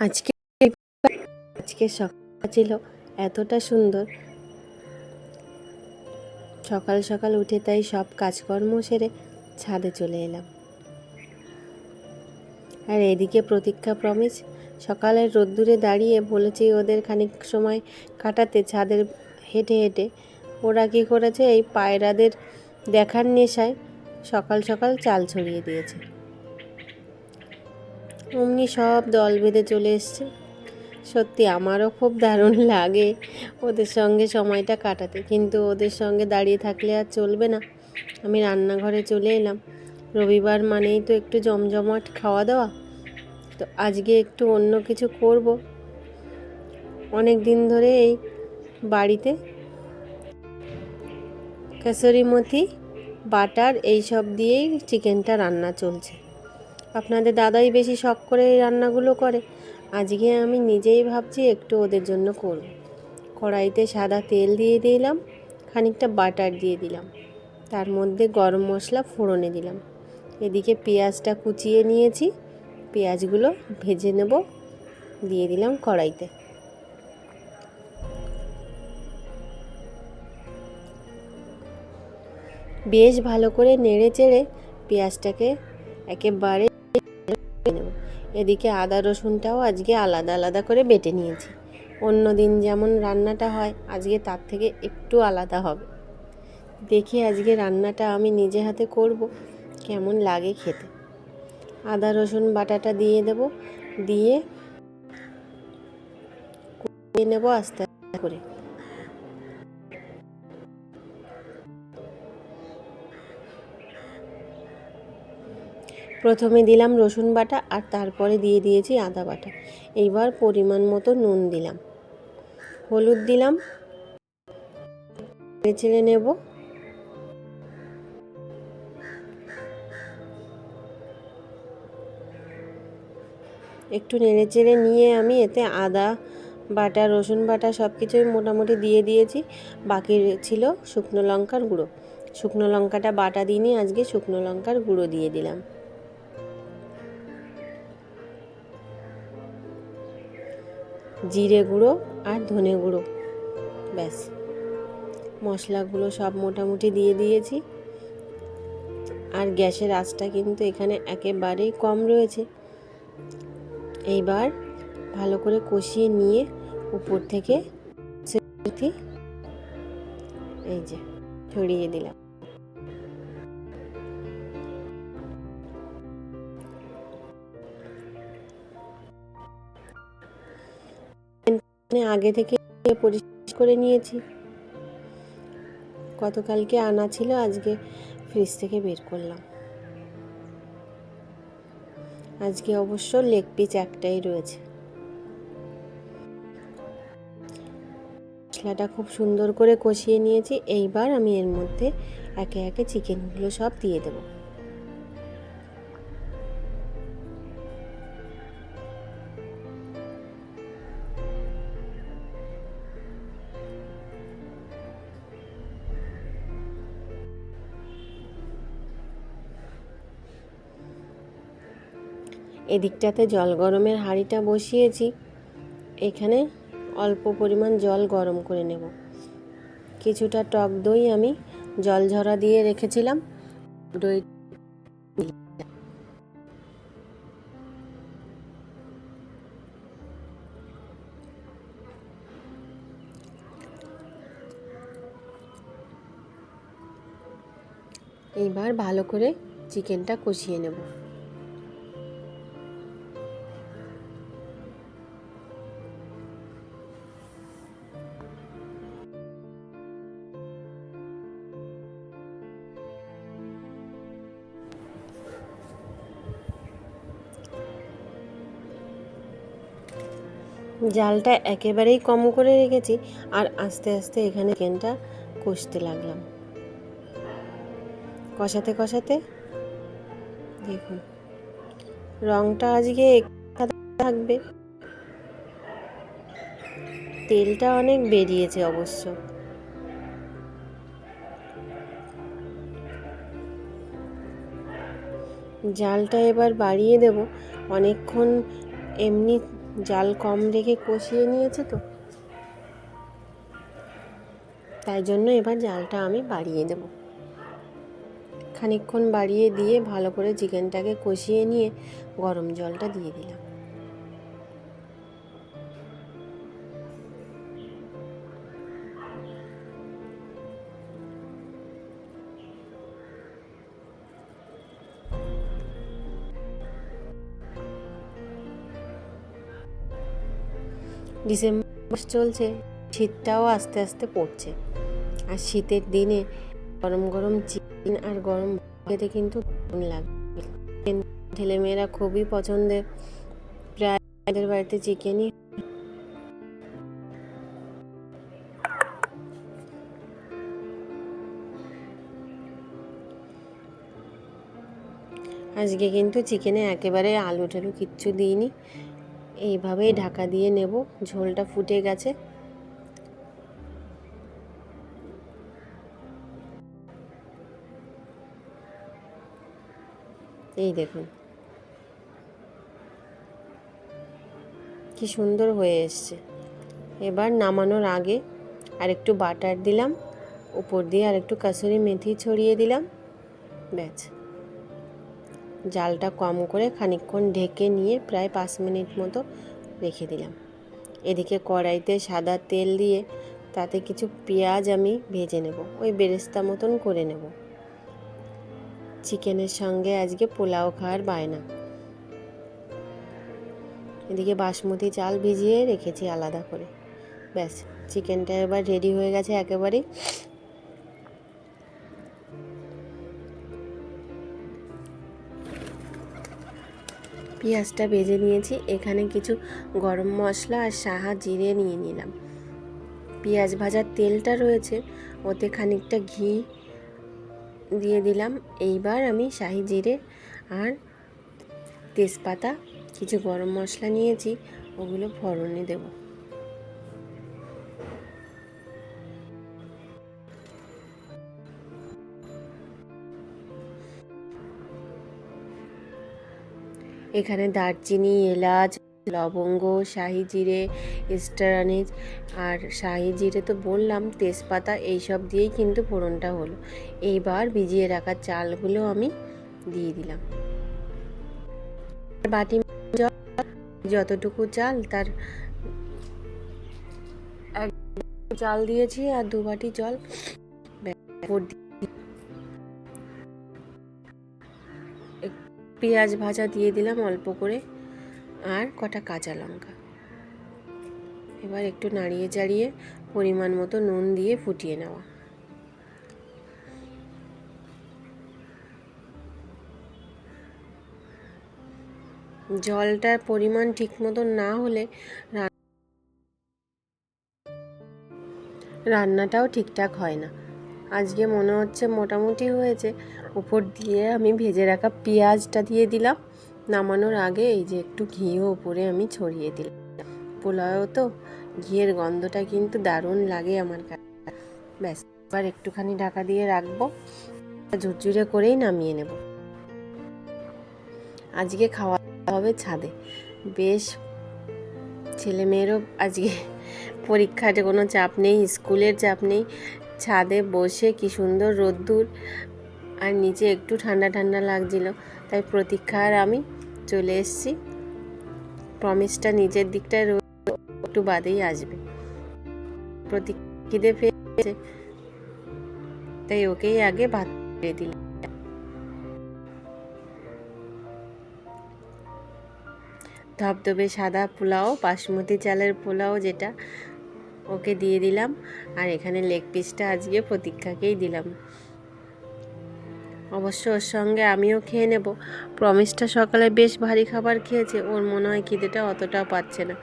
আজকে আজকে সকাল ছিল, এতটা সুন্দর। সকাল সকাল উঠে তাই সব কাজকর্ম সেরে ছাদে চলে এলাম। আর এদিকে প্রতীক্ষা প্রমিস, সকালের রোদ্দুরে দাঁড়িয়ে বলেছি ওদের খানিক সময় কাটাতে ছাদের হেঁটে হেঁটে। ওরা কী করেছে, এই পায়রাদের দেখার নেশায় সকাল সকাল চাল ছড়িয়ে দিয়েছে। অমনি সব দল বেঁধে চলে এসছে। সত্যি আমারও খুব দারুণ লাগে ওদের সঙ্গে সময়টা কাটাতে। কিন্তু ওদের সঙ্গে দাঁড়িয়ে থাকলে আর চলবে না। আমি রান্নাঘরে চলে এলাম। রবিবার মানেই তো একটু জমজমাট খাওয়া দাওয়া। তো আজকে একটু অন্য কিছু করব। অনেক দিন ধরে এই বাড়িতে কাসুরি মথি বাটার এই সব দিয়েই চিকেনটা রান্না চলছে। আপনাদের দাদাই বেশি শখ করে এই রান্নাগুলো করে। আজকে আমি নিজেই ভাবছি একটু ওদের জন্য করব। কড়াইতে সাদা তেল দিয়ে দিলাম, খানিকটা বাটার দিয়ে দিলাম। তার মধ্যে গরম মশলা ফোড়নে দিলাম। এদিকে পেঁয়াজটা কুচিয়ে নিয়েছি। পেঁয়াজগুলো ভেজে নেব, দিয়ে দিলাম কড়াইতে। বেশ ভালো করে নেড়ে চেড়ে পেঁয়াজটাকে একেবারে এদিকে আদা রসুনটাও আজকে আলাদা আলাদা করে বেটে নিয়েছি। অন্য দিন যেমন রান্নাটা হয়, আজকে তার থেকে একটু আলাদা হবে। দেখি আজকে রান্নাটা আমি নিজে হাতে করব, কেমন লাগে খেতে। আদা রসুন বাটাটা দিয়ে দেব, দিয়ে নেব আস্তে আস্তে করে। প্রথমে দিলাম রসুন বাটা আর তারপরে দিয়ে দিয়েছি আদা বাটা। এইবার পরিমাণ মতো নুন দিলাম। হলুদ দিলাম। ছেড়ে নেব। একটু নেড়ে চেড়ে নিয়ে আমি এতে আদা বাটা, রসুন বাটা সব কিছুই মোটামুটি দিয়ে দিয়েছি। বাকি ছিল শুকনো লঙ্কার গুঁড়ো। শুকনো লঙ্কাটা বাটা দিইনি, আজকে শুকনো লঙ্কার গুঁড়ো দিয়ে দিলাম। জিরে গুঁড়ো আর ধনে গুঁড়ো। ব্যাস। মশলাগুলো সব মোটামুটি দিয়ে দিয়েছি। আর গ্যাসের আঁচটা কিন্তু এখানে একেবারেই কম রয়েছে। এইবার ভালো করে কষিয়ে নিয়ে উপর থেকে এই যে, ছড়িয়ে দিলাম। আগে থেকে পরিষ্কার করে নিয়েছি। গতকালকে আনা ছিল, আজকে ফ্রিজ থেকে বের করলাম। আজকে অবশ্য লেগ পিস একটাই রয়েছে। মশলাটা খুব সুন্দর করে কষিয়ে নিয়েছি। এইবার আমি এর মধ্যে একে একে চিকেনগুলো সব দিয়ে দেবো। এদিকটাতে জল গরমের হাঁড়িটা বসিয়েছি। এখানে অল্প পরিমাণ জল গরম করে নেব। কিছুটা টক দই আমি জল ঝরা দিয়ে রেখেছিলাম। দই এইবার ভালো করে চিকেনটা কষিয়ে নেব। জালটা একেবারেই কম করে রেখেছি আর আস্তে আস্তে এখানে চিকেনটা কষতে লাগলাম। কষাতে কষাতে দেখুন, রংটা আজকে থাকবে। তেলটা অনেক বেরিয়েছে অবশ্য। জালটা এবার বাড়িয়ে দেব। অনেকক্ষণ এমনি জাল কম রেখে কষিয়ে নিয়েছে তো। তাই জন্য এবার জালটা আমি বাড়িয়ে দেব। খানিকক্ষণ বাড়িয়ে দিয়ে ভালো করে চিকেনটাকে কষিয়ে নিয়ে গরম জলটা দিয়ে দিলাম। ডিসেম্বর চলছে, শীতটাও আস্তে আস্তে পড়ছে। আর শীতের দিনে গরম গরম চিকেন আর গরম খেতে কিন্তু দারুণ ছেলেমেয়েরা খুবই পছন্দের। প্রায় বাড়িতে চিকেনই আজকে কিন্তু চিকেনে একেবারে আলু টালু কিচ্ছু দিইনি। এইভাবেই ঢাকা দিয়ে নেব। ঝোলটা ফুটে গেছে। এই দেখুন। কি সুন্দর হয়ে এসছে। এবার নামানোর আগে আর একটু বাটার দিলাম। উপর দিয়ে আর একটু কাসুরি মেথি ছড়িয়ে দিলাম। ব্যাস। জালটা কম করে খানিকক্ষণ ঢেকে নিয়ে প্রায় পাঁচ মিনিট মতো রেখে দিলাম। এদিকে কড়াইতে সাদা তেল দিয়ে তাতে কিছু পেঁয়াজ আমি ভেজে নেব, ওই বেরেস্তা মতন করে নেব। চিকেনের সঙ্গে আজকে পোলাও খাওয়ার বায়না। এদিকে বাসমতি চাল ভিজিয়ে রেখেছি আলাদা করে। ব্যাস, চিকেনটা এবার রেডি হয়ে গেছে একেবারেই। পেঁয়াজটা ভেজে নিয়েছি। এখানে কিছু গরম মশলা আর সাহা জিরে নিয়ে নিলাম। পেঁয়াজ ভাজার তেলটা রয়েছে, ওতে খানিকটা ঘি দিয়ে দিলাম। এইবার আমি শাহি জিরে আর তেজপাতা, কিছু গরম মশলা নিয়েছি, ওগুলো ফোড়নে দেব। এখানে দারচিনি, এলাচ, লবঙ্গ, শাহি জিরে স্টার আনিজ আর শাহি জিরে তো বললাম, তেজপাতা এইসব দিয়েই কিন্তু ফোড়নটা হলো। এইবার ভিজিয়ে রাখা চালগুলো আমি দিয়ে দিলাম। বাটি যতটুকু চাল তার এক চাল দিয়েছি আর দু বাটি জল। পেঁয়াজ ভাজা দিয়ে দিলাম অল্প করে আর কটা কাঁচা লঙ্কা। এবার একটু নাড়িয়ে চাড়িয়ে পরিমাণ মতো নুন দিয়ে ফুটিয়ে নেওয়া। জলটার পরিমাণ ঠিক মতো না হলে রান্নাটাও ঠিকঠাক হয় না। আজকে মনে হচ্ছে মোটামুটি হয়েছে। উপর দিয়ে আমি ভেজে রাখা পেঁয়াজটা দিয়ে দিলাম। নামানোর আগে এই যে একটু ঘিও উপরে আমি ছড়িয়ে দিলাম। পোলাও তো, ঘিয়ের গন্ধটা কিন্তু দারুণ লাগে আমার কাছে ব্যাস, এবার একটুখানি ঢাকা দিয়ে রাখব। ঝুরঝুরে করেই নামিয়ে নেব। আজকে খাওয়া হবে ছাদে। বেশ ছেলে মেয়েরও আজকে পরীক্ষার কোনো চাপ নেই, স্কুলের চাপ নেই। ছাদে বসে কি সুন্দর রোদ্দুর। আর নিচে একটু ঠান্ডা ঠান্ডা লাগছিল, তাই প্রতীক্ষা আর আমি চলে এসেছি। প্রমিসটা নিজের দিকটায় একটু বাদেই আসবে। প্রতীক্ষিতে ফেলেছে তাই ওকেই আগে ভাত দিয়ে দিলাম। ধবধবে সাদা পোলাও, বাসমতি চালের পোলাও যেটা ওকে দিয়ে দিলাম আর এখানে লেগ পিসটা আজকে প্রতীক্ষাকেই দিলাম। অবশ্য ওর সঙ্গে আমিও খেয়ে নেব। প্রমিসটা সকালে বেশ ভারী খাবার খেয়েছে, ওর মনে হয় খিদেটা অতটা পাচ্ছে না।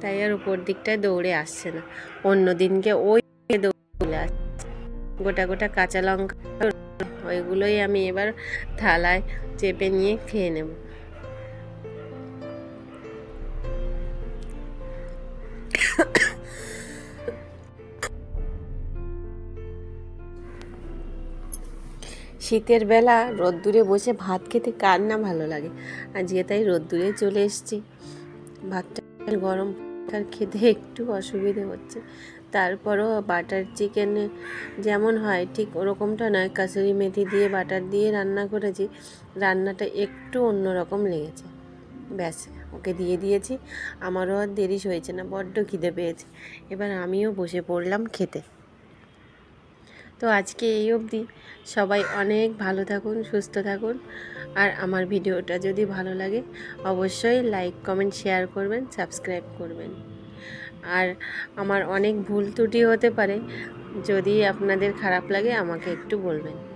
তাই আর উপর দিকটায় দৌড়ে আসছে না। অন্য দিনকে ওই দৌড়ে আসছে। গোটা গোটা কাঁচা লঙ্কা, ওইগুলোই আমি এবার থালায় চেপে নিয়ে খেয়ে নেব। শীতের বেলা রোদ্দুরে বসে ভাত খেতে কার না ভালো লাগে? আজকে তাই রোদ্দুরে চলে এসেছি। ভাতটা গরম খেতে একটু অসুবিধে হচ্ছে। তারপরও বাটার চিকেন যেমন হয়, ঠিক ওরকমটা নয়। কাসুরি মেথি দিয়ে বাটার দিয়ে রান্না করেছি। রান্নাটা একটু অন্যরকম লেগেছে। ব্যাস, ওকে দিয়ে দিয়েছি। আমারও আর দেরি হয়েছে না, বড্ড খিদে পেয়েছে। এবার আমিও বসে পড়লাম খেতে। তো আজকে এই অবধি। সবাই অনেক ভালো থাকুন, সুস্থ থাকুন। আর আমার ভিডিওটা যদি ভালো লাগে, অবশ্যই লাইক, কমেন্ট, শেয়ার করবেন, সাবস্ক্রাইব করবেন। আর আমার অনেক ভুল ত্রুটি হতে পারে, যদি আপনাদের খারাপ লাগে, আমাকে একটু বলবেন।